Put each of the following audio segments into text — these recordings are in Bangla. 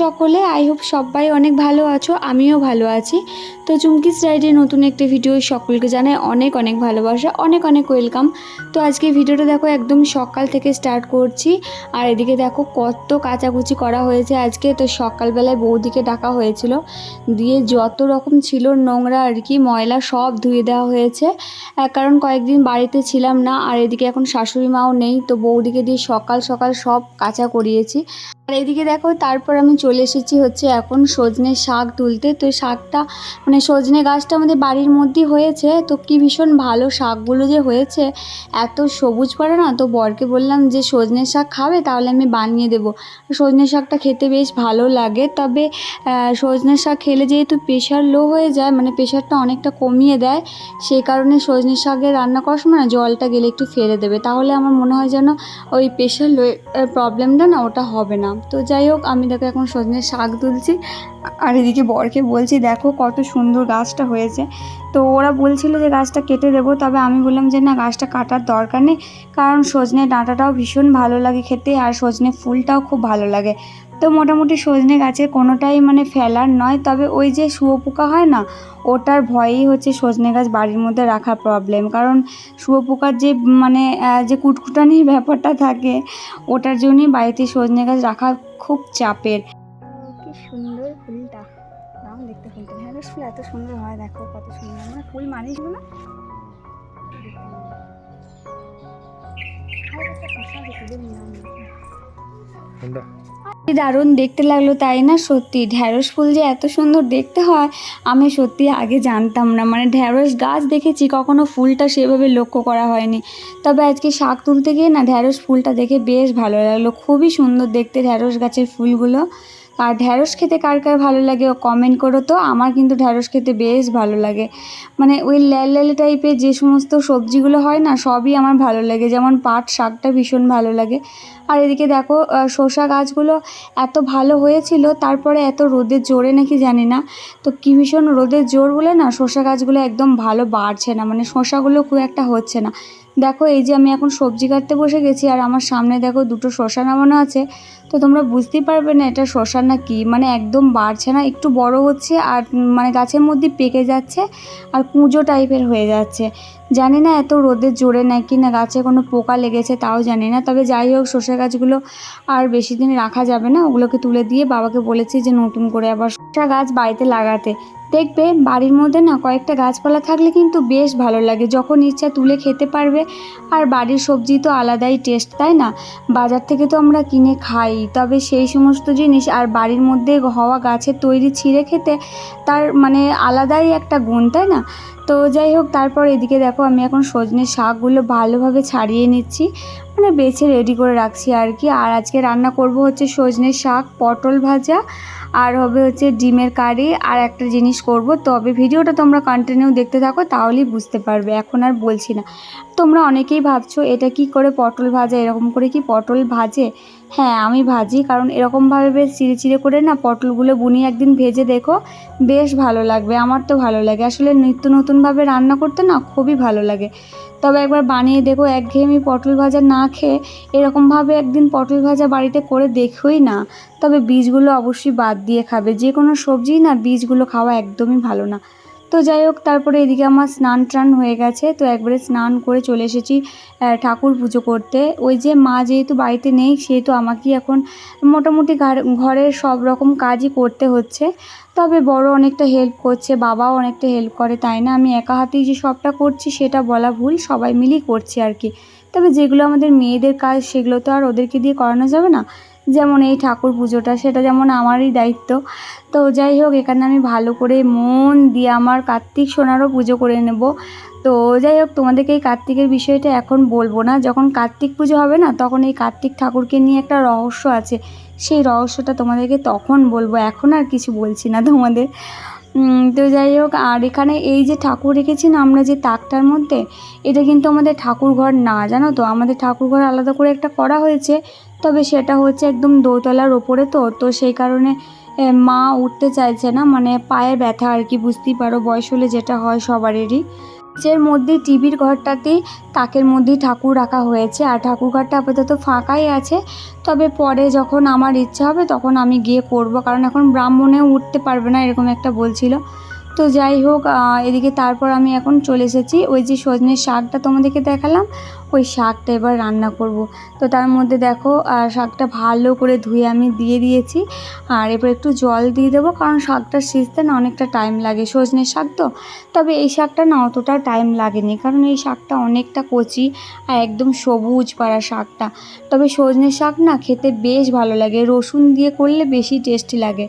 সকলে আই হোপ সবাই অনেক ভালো আছো, আমিও ভালো আছি। তো চুমকিস ডায়েরির নতুন একটি ভিডিও সকলকে জানাই অনেক অনেক ভালোবাসা, অনেক অনেক ওয়েলকাম তো আজকে ভিডিওটা দেখো একদম সকাল থেকে স্টার্ট করছি, আর এদিকে দেখো কত কাচাকুচি করা হয়েছে আজকে। তো সকালবেলায় বৌদিকে ডাকা হয়েছিল, দিয়ে যত রকম ছিল নোংরা আর কি, ময়লা সব ধুয়ে দেওয়া হয়েছে। কারণ কয়েকদিন বাড়িতে ছিলাম না, আর এদিকে এখন শাশুড়ি মাও নেই, তো বৌদিকে দিয়ে সকাল সকাল সব কাঁচা করিয়েছি। আর এদিকে দেখো, তারপর আমি চলে এসেছি হচ্ছে এখন সজনে শাক তুলতে। তো শাকটা মানে সজনে গাছটা আমাদের বাড়ির মধ্যেই হয়েছে। তো কি ভীষণ ভালো শাকগুলো যে হয়েছে, এত সবুজ পড়ে না, তো বরকে বললাম যে, সজনে শাক খাবে? তাহলে আমি বানিয়ে দেবো। সজনে শাকটা খেতে বেশ ভালো লাগে। তবে সজনে শাক খেলে যেহেতু প্রেশার লো হয়ে যায় মানে প্রেশারটা অনেকটা কমিয়ে দেয় সেই কারণে সজনে শাকের রান্না করার সময় না, জলটা গেলে একটু ফেলে দেবে। তাহলে আমার মনে হয় যেন ওই প্রেশার লো প্রবলেমটা না, ওটা হবে না। তো যাই হোক, আমি দেখো এখন সজনে শাক তুলছি। আর এদিকে বরকে বলছি, দেখো কত সুন্দর গাছটা হয়েছে। তো ওরা বলছিল যে গাছটা কেটে দেবো, তবে আমি বললাম যে না, গাছটা কাটার দরকার নেই। কারণ সজনে ডাঁটাটাও ভীষণ ভালো লাগে খেতে, আর সজনে ফুলটাও খুব ভালো লাগে। তো মোটামুটি সজনে গাছের কোনোটাই মানে ফেলার নয়, তবে ওই যে শুয়োপোকা হয় না, ওটার ভয়েই হচ্ছে সজনে গাছ বাড়ির মধ্যে রাখার প্রবলেম কারণ শুয়োপোকার যে মানে যে কুটকুটানির ব্যাপারটা থাকে, ওটার জন্যই বাড়িতে সজনে গাছ রাখা খুব চাপের। সুন্দর ফুলটা। দেখতে ফুলটা। ঢেঁড়স ফুল, এত সুন্দর হয়, দেখো কত সুন্দর। মানে ফুল মানিস না। কোনটা কি দারুণ দেখতে লাগল তাই না? সত্যি, ঢ্যাঁড়স ফুল যে এত সুন্দর দেখতে হয়, আমি সত্যি আগে জানতাম না। মানে ঢ্যাঁড়স গাছ দেখেছি, কখনো ফুলটা সেভাবে লক্ষ্য করা হয়নি। তবে আজকে শাক তুলতে গিয়ে না ঢ্যাঁড়স ফুলটা দেখে বেশ ভালো লাগল। খুবই সুন্দর দেখতে ঢ্যাঁড়স গাছের ফুলগুলো। আর ঢ্যাঁড়স খেতে কার কার ভালো লাগে ও কমেন্ট করো তো। আমার কিন্তু ঢ্যাঁড়স খেতে বেশ ভালো লাগে। মানে ওই ল্যাল ল্যালে টাইপের যে সমস্ত সবজিগুলো হয় না, সবই আমার ভালো লাগে। যেমন পাট, শাকটা ভীষণ ভালো লাগে। আর এদিকে দেখো শসা গাছগুলো এত ভালো হয়েছিল, তারপরে এত রোদের জোরে নাকি জানি না। তো কী ভীষণ রোদের জোর বলে না শসা গাছগুলো একদম ভালো বাড়ছে না। মানে শসাগুলো খুব একটা হচ্ছে না। দেখো, এই যে আমি এখন সবজি কাটতে বসে গেছি, আর আমার সামনে দেখো দুটো শশা নামানো আছে। তো তোমরা বুঝতেই পারবে না এটা শশা না কি। মানে একদম বাড়ছে না, একটু বড় হচ্ছে, আর মানে গাছের মধ্যে পেকে যাচ্ছে, আর কুঁজো টাইপের হয়ে যাচ্ছে। জানি না এত রোদের জোরে নাকি না গাছে কোনো পোকা লেগেছে, তাও জানি না। তবে যাই হোক, শসা গাছগুলো আর বেশি দিন রাখা যাবে না। ওগুলোকে তুলে দিয়ে বাবাকে বলেছি যে নতুন করে আবার শসা গাছ বাড়িতে লাগাতে। দেখবে বাড়ির মধ্যে না কয়েকটা গাছপালা থাকলে কিন্তু বেশ ভালো লাগে। যখন ইচ্ছা তুলে খেতে পারবে। আর বাড়ির সবজি তো আলাদাই টেস্ট তাই না? বাজার থেকে তো আমরা কিনে খাই। তবে সেই সমস্ত জিনিস আর বাড়ির মধ্যে হওয়া গাছের তৈরি ছিঁড়ে খেতে তার মানে আলাদাই একটা গুণ, তাই না? তো যাই হোক, তারপর এদিকে দেখো আমি এখন সজনে শাকগুলো ভালোভাবে ছাড়িয়ে নিচ্ছি। মানে বেছে রেডি করে রাখছি আর কি আর আজকে রান্না করব হচ্ছে সজনে শাক, পটল ভাজা, আর হবে হচ্ছে ডিমের কারি, আর একটা জিনিস করব। তবে ভিডিওটা তোমরা কন্টিনিউ দেখতে থাকো, তাহলেই বুঝতে পারবে। এখন আর বলছি না। তোমরা অনেকেই ভাবছ, এটা কি করে পটল ভাজা? এরকম করে কি পটল ভাজে? হ্যাঁ আমি ভাজি। কারণ এরকমভাবে বেশ চিড়ে চিড়ে করে না পটলগুলো বুনিয়ে একদিন ভেজে দেখো, বেশ ভালো লাগবে। আমার তো ভালো লাগে। আসলে নিত্য নতুনভাবে রান্না করতে না খুবই ভালো লাগে। তবে একবার বানিয়ে দেখো, একঘেয়েমি পটল ভাজা না খেয়ে এরকমভাবে একদিন পটল ভাজা বাড়িতে করে দেখোই না। তবে বীজগুলো অবশ্যই বাদ দিয়ে খাবে। যে কোনো সবজি না বীজগুলো খাওয়া একদমই ভালো না। তো যাই হোক, তারপরে এদিকে আমার স্নান টান হয়ে গেছে। তো একবারে স্নান করে চলে এসেছি ঠাকুর পুজো করতে। ওই যে মা যেহেতু বাড়িতে নেই, সেহেতু আমাকে এখন মোটামুটি ঘর- ঘরের সব রকম কাজই করতে হচ্ছে। তবে বড় অনেকটা হেল্প করছে, বাবাও অনেকটা হেল্প করে, তাই না? আমি একা হাতেই যে সবটা করছি, সেটা বলা ভুল, সবাই মিলেই করছি আর কি। তবে যেগুলো আমাদের মেয়েদের কাজ, সেগুলো তো আর ওদেরকে দিয়ে করানো যাবে না। যেমন এই ঠাকুর পুজোটা, সেটা যেমন আমারই দায়িত্ব। তো যাই হোক, এখানে আমি ভালো করে মন দিয়ে আমার কার্তিক সোনারও পুজো করে নেব। তো যাই হোক, তোমাদেরকে এই কার্তিকের বিষয়টা এখন বলব না। যখন কার্তিক পুজো হবে না, তখন এই কার্তিক ঠাকুরকে নিয়ে একটা রহস্য আছে। সেই রহস্যটা তোমাদেরকে তখন বলব, এখন আর কিছু বলছি না তোমাদের। তো যাই হোক, আর এখানে এই যে ঠাকুর রেখেছি না আমরা যে তাকটার মধ্যে, এটা কিন্তু আমাদের ঠাকুর ঘর না, জানো তো? আমাদের ঠাকুর ঘর আলাদা করে একটা করা হয়েছে। তবে সেটা হচ্ছে একদম দোতলার ওপরে তো তো সেই কারণে মা উঠতে চাইছে না মানে পায়ে ব্যথা আর কি, বুঝতেই পারো, বয়স হলে যেটা হয় সবারেরই। নিচের মধ্যে টিভির ঘরটাতেই তাকের মধ্যেই ঠাকুর রাখা হয়েছে, আর ঠাকুর ঘরটা আপাতত ফাঁকাই আছে। তবে পরে যখন আমার ইচ্ছা হবে, তখন আমি গিয়ে করব, কারণ এখন ব্রাহ্মণেও উঠতে পারবে না, এরকম একটা বলছিল। তো যাই হোক এদিকে তারপর আমি এখন চলে এসেছি। ওই যে সজনের শাকটা তোমাদেরকে দেখালাম, ওই শাকটা এবার রান্না করব। তো তার মধ্যে দেখো শাকটা ভালো করে ধুয়ে আমি দিয়ে দিয়েছি। আর এবার একটু জল দিয়ে দেবো, কারণ শাকটা সিজতে না অনেকটা টাইম লাগে। সজনের শাক তো, তবে এই শাকটা না অতটা টাইম লাগেনি, কারণ এই শাকটা অনেকটা কচি আর একদম সবুজ পাড়া শাকটা। তবে সজনের শাক না খেতে বেশ ভালো লাগে। রসুন দিয়ে করলে বেশি টেস্টি লাগে।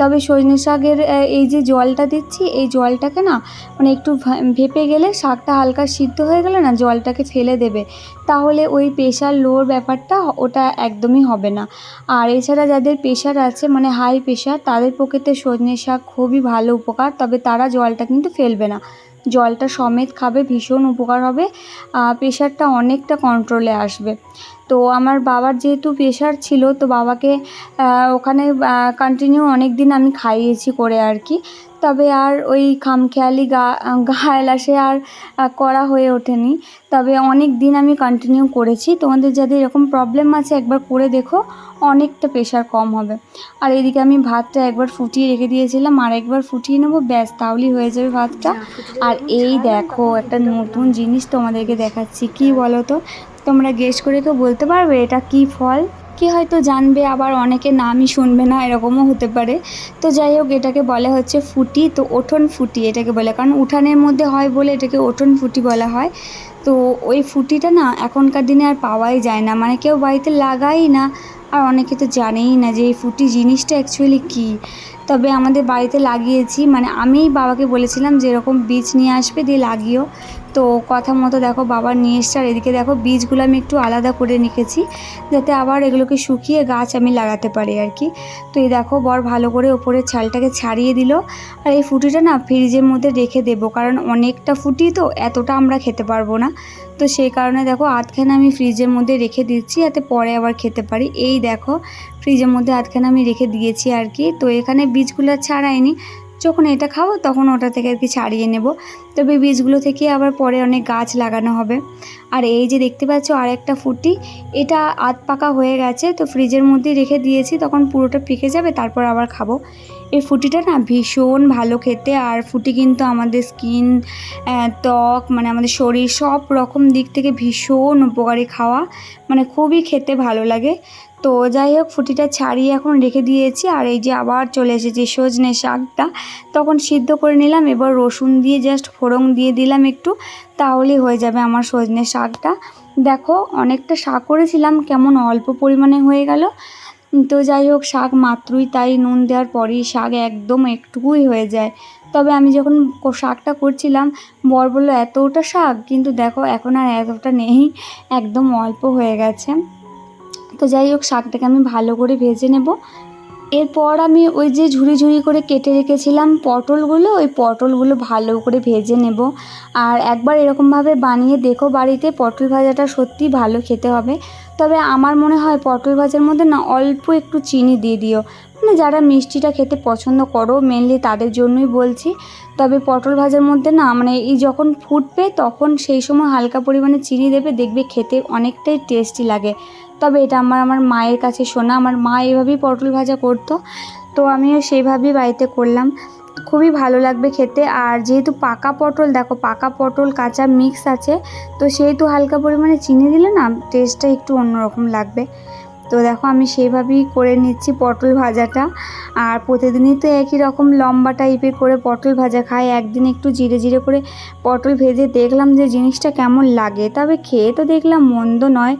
তবে সজনে শাকের এই যে জলটা দিচ্ছি, এই জলটাকে না মানে একটু ভেপে গেলে শাকটা হালকা সিদ্ধ হয়ে গেলে না জলটাকে ফেলে দেবে। তাহলে ওই প্রেশার লোর ব্যাপারটা ওটা একদমই হবে না। আর এছাড়া যাদের প্রেশার আছে মানে হাই প্রেশার, তাদের পক্ষে সজনে শাক খুবই ভালো উপকার, তবে তারা জলটা কিন্তু ফেলবে না। জলটা সমেত খাবে, ভীষণ উপকার হবে প্রেশারটা অনেকটা কন্ট্রোলে আসবে। তো আমার বাবার যেহেতু প্রেশার ছিল তো বাবাকে ওখানে কন্টিনিউ অনেক দিন আমি খাইয়েছি করে আর কি। তবে আর ওই খামখেয়ালি গা গায়েলাসে আর করা হয়ে ওঠেনি। তবে অনেক দিন আমি কন্টিনিউ করেছি। তোমাদের যাদের এরকম প্রবলেম আছে একবার করে দেখো অনেকটা প্রেশার কম হবে। আর এদিকে আমি ভাতটা একবার ফুটিয়ে রেখে দিয়েছিলাম আর একবার ফুটিয়ে নেব ব্যাস তাহলেই হয়ে যাবে ভাতটা। আর এই দেখো একটা নতুন জিনিস তোমাদেরকে দেখাচ্ছি। কি বলো তো তোমরা গেস করে কেউ বলতে পারবে এটা কি ফল। কি হয়তো জানবে, আবার অনেকে নামই শুনবে না, এরকমও হতে পারে। তো যাই হোক, এটাকে বলা হচ্ছে ফুটি, তো ওঠন ফুটি এটাকে বলে। কারণ উঠানের মধ্যে হয় বলে এটাকে ওঠন ফুটি বলা হয়। তো ওই ফুটিটা না এখনকার দিনে আর পাওয়াই যায় না। মানে কেউ বাড়িতে লাগাই না, আর অনেকে তো জানেই না যে এই ফুটি জিনিসটা অ্যাকচুয়ালি কী। তবে আমাদের বাড়িতে লাগিয়েছি। মানে আমি বাবাকে বলেছিলাম যে এরকম বীজ নিয়ে আসবে, দিয়ে লাগিও। তো কথা মতো দেখো বাবা নিয়ে এসছে, আর এদিকে দেখো বীজগুলো আমি একটু আলাদা করে রেখেছি, যাতে আবার এগুলোকে শুকিয়ে গাছ আমি লাগাতে পারি আর কি। তো এই দেখো বর ভালো করে ওপরের ছালটাকে ছাড়িয়ে দিল, আর এই ফুটিটা না ফ্রিজের মধ্যে রেখে দেবো, কারণ অনেকটা ফুটি তো, এতটা আমরা খেতে পারব না। তো সেই কারণে দেখো আধখানা আমি ফ্রিজের মধ্যে রেখে দিচ্ছি, যাতে পরে আবার খেতে পারি। এই দেখো ফ্রিজের মধ্যে আধখানে আমি রেখে দিয়েছি আর কি। তো এখানে বীজগুলো ছাড়াইনি। যখন এটা খাব তখন ওটা থেকে আর কি ছাড়িয়ে নেব। তবে বীজগুলো থেকে আবার পরে অনেক গাছ লাগানো হবে। আর এই যে দেখতে পাচ্ছ আর একটা ফুটি, এটা আধ পাকা হয়ে গেছে। তো ফ্রিজের মধ্যেই রেখে দিয়েছি, তখন পুরোটা পেকে যাবে, তারপর আবার খাব। এই ফুটিটা না ভীষণ ভালো খেতে, আর ফুটি কিন্তু আমাদের স্কিন ত্বক মানে আমাদের শরীর সব রকম দিক থেকে ভীষণ উপকারী খাওয়া মানে খুবই খেতে ভালো লাগে। তো যাই হোক, ফুটিটা ছাড়িয়ে এখন রেখে দিয়েছি, আর এই যে আবার চলে এসেছি সজনে শাকটা, তখন সিদ্ধ করে নিলাম, এবার রসুন দিয়ে জাস্ট ফোড়ন দিয়ে দিলাম একটু তাহলেই হয়ে যাবে আমার সজনে শাকটা। দেখো, অনেকটা শাক করেছিলাম, কেমন অল্প পরিমাণে হয়ে গেল তো যাই হোক, শাক মাত্রই তাই নুন দেওয়ার পরেই শাক একদম একটুকুই হয়ে যায়। তবে আমি যখন শাকটা করছিলাম, বর বলল, এতটা শাক? কিন্তু দেখো, এখন আর এতটা নেই, একদম অল্প হয়ে গেছে। তো যাই হোক, শাকটাকে আমি ভালো করে ভেজে নেব। এরপর আমি ওই যে ঝুড়ি ঝুড়ি করে কেটে রেখেছিলাম পটলগুলো, ওই পটলগুলো ভালো করে ভেজে নেব। আর একবার এরকমভাবে বানিয়ে দেখো বাড়িতে, পটল ভাজাটা সত্যি ভালো খেতে হবে। তবে আমার মনে হয় পটল ভাজার মধ্যে না অল্প একটু চিনি দিয়ে দিও। মানে যারা মিষ্টিটা খেতে পছন্দ করো মেনলি তাদের জন্যই বলছি। তবে পটল ভাজার মধ্যে না মানে এই যখন ফুটবে তখন সেই সময় হালকা পরিমাণে চিনি দেবে, দেখবে খেতে অনেকটাই টেস্টি লাগে। তবে এটা আমার আমার মায়ের কাছে শোনা, আমার মা এভাবেই পটল ভাজা করতো। তো আমিও সেইভাবেই বাড়িতে করলাম। খুবই ভালো লাগবে খেতে। আর যেহেতু পাকা পটল, দেখো পাকা পটল, কাঁচা মিক্স আছে, তো সেহেতু হালকা পরিমাণে চিনি দিলে না টেস্টটা একটু অন্যরকম লাগবে। তো দেখো আমি সেইভাবেই করে নিচ্ছি পটল ভাজাটা। আর প্রতিদিনই তো একই রকম লম্বা টাইপের করে পটল ভাজা খাই। একদিন একটু জিরে জিরে করে পটল ভেজে দেখলাম যে জিনিসটা কেমন লাগে। তবে খেয়ে তো দেখলাম মন্দ নয়।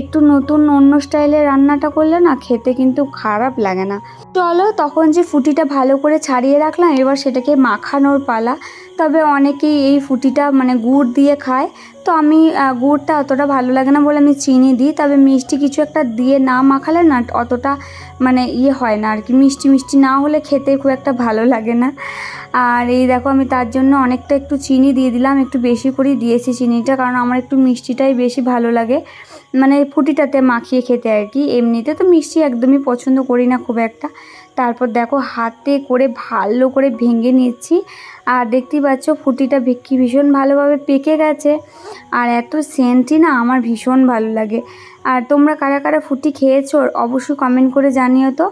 একটু নতুন অন্য স্টাইলে রান্নাটা করলে না খেতে কিন্তু খারাপ লাগে না। চলো তখন যে ফুটিটা ভালো করে ছাড়িয়ে রাখলাম, এবার সেটাকে মাখানোর পালা। তবে অনেকেই এই ফুটিটা মানে গুড় দিয়ে খায়। তো আমি গুড়টা অতটা ভালো লাগে না বলে আমি চিনি দিই। তবে মিষ্টি কিছু একটা দিয়ে না মাখালে না অতটা মানে ইয়ে হয় না আর কি মিষ্টি মিষ্টি না হলে খেতে খুব একটা ভালো লাগে না। আর এই দেখো আমি তার জন্য অনেকটা একটু চিনি দিয়ে দিলাম, একটু বেশি করেই দিয়েছি চিনিটা, কারণ আমার একটু মিষ্টিটাই বেশি ভালো লাগে। মানে ফুটিটাতে মাখিয়ে খেতে আর কি, এমনিতে তো মিষ্টি একদমই পছন্দ করি না খুব একটা। তারপর দেখো হাতে করে ভালো করে ভেঙে নিচ্ছি। আর দেখতেই পাচ্ছ ফুটিটা ভিক্ষি ভীষণ ভালোভাবে পেকে গেছে। আর এত সেন্টই না আমার ভীষণ ভালো লাগে। আর তোমরা কারা কারা ফুটি খেয়েছো অবশ্যই কমেন্ট করে জানিও তো।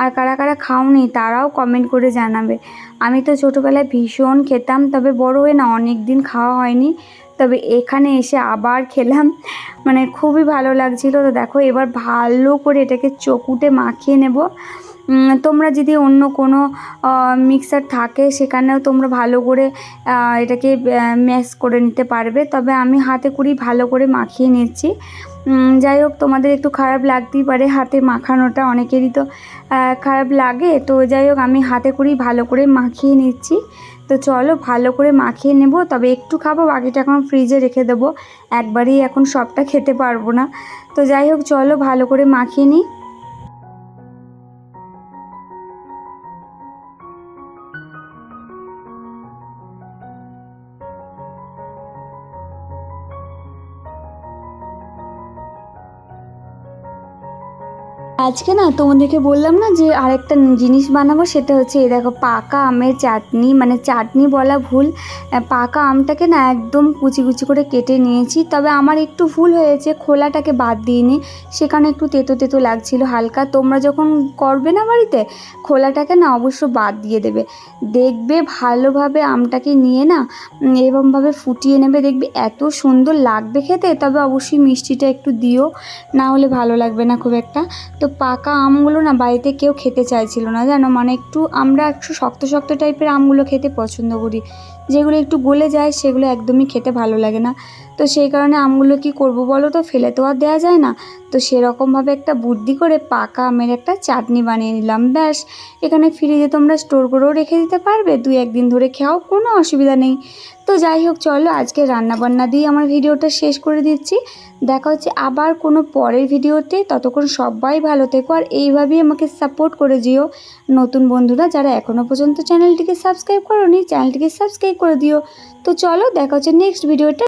আর কারা কারা খাওনি তারাও কমেন্ট করে জানাবে। আমি তো ছোটোবেলায় ভীষণ খেতাম, তবে বড় হয়ে না অনেক দিন খাওয়া হয়নি। তবে এখানে এসে আবার খেলাম। মানে খুবই ভালো লাগছিল। তো দেখো, এবার ভালো করে এটাকে চকুটে মাখিয়ে নেব। তোমরা যদি অন্য কোনো মিক্সার থাকে, সেখানেও তোমরা ভালো করে এটাকে ম্যাশ করে নিতে পারবে। তবে আমি হাতে করেই ভালো করে মাখিয়ে নিচ্ছি। যাই হোক, তোমাদের একটু খারাপ লাগতেই পারে, হাতে মাখানোটা অনেকেরই তো খারাপ লাগে। তো যাই হোক, আমি হাতে করেই ভালো করে মাখিয়ে নিচ্ছি। তো চলো, ভালো করে মাখিয়ে নেব। তবে একটু খাব, বাকিটা এখন ফ্রিজে রেখে দেবো। একবারেই এখন সবটা খেতে পারব না। তো যাই হোক, চলো, ভালো করে মাখিয়ে নিই। আজকে না তোমাদেরকে বললাম না যে আরেকটা জিনিস বানাবো, সেটা হচ্ছে এই দেখো পাকা আমের চাটনি। মানে চাটনি বলা ভুল পাকা আমটাকে না একদম কুচি কুচি করে কেটে নিয়েছি। তবে আমার একটু ভুল হয়েছে, খোলাটাকে বাদ দিইনি। সেখানে একটু তেতো তেতো লাগছিল হালকা। তোমরা যখন করবে না বাড়িতে, খোলাটাকে না অবশ্য বাদ দিয়ে দেবে। দেখবে ভালোভাবে আমটাকে নিয়ে না এরকমভাবে ফুটিয়ে নেবে। দেখবে এত সুন্দর লাগবে খেতে, তবে অবশ্যই মিষ্টিটা একটু দিও, না হলে ভালো লাগবে না খুব একটা। তো পাকা আমগুলো না বাড়িতে কেউ খেতে চাইছিল না, জানো? মানে একটু আমরা একটু শক্ত শক্ত টাইপের আমগুলো খেতে পছন্দ করি। যেগুলো একটু গলে যায় সেগুলো একদমই খেতে ভালো লাগে না। তো সেই কারণে আমগুলো কি করব বলো তো? ফেলে তো আর দেওয়া যায় না। তো সেরকমভাবে একটা বুদ্ধি করে পাকা আমের একটা চাটনি বানিয়ে নিলাম, ব্যাস। এখানে ফ্রিজে তোমরা স্টোর করেও রেখে দিতে পারবে, দুই একদিন ধরে খাও কোনো অসুবিধা নেই। তো যাই হোক, চলো আজকে রান্নাবান্না দিয়ে আমার ভিডিওটা শেষ করে দিচ্ছি। দেখা হচ্ছে আবার কোনো পরের ভিডিওতে। ততক্ষণ সবাই ভালো থেকো আর এইভাবেই আমাকে সাপোর্ট করে যেও। নতুন বন্ধুরা, যারা এখনও পর্যন্ত চ্যানেলটিকে সাবস্ক্রাইব করোনি, চ্যানেলটিকে সাবস্ক্রাইব করে দিও। তো চলো, দেখা হচ্ছে নেক্সট ভিডিওটা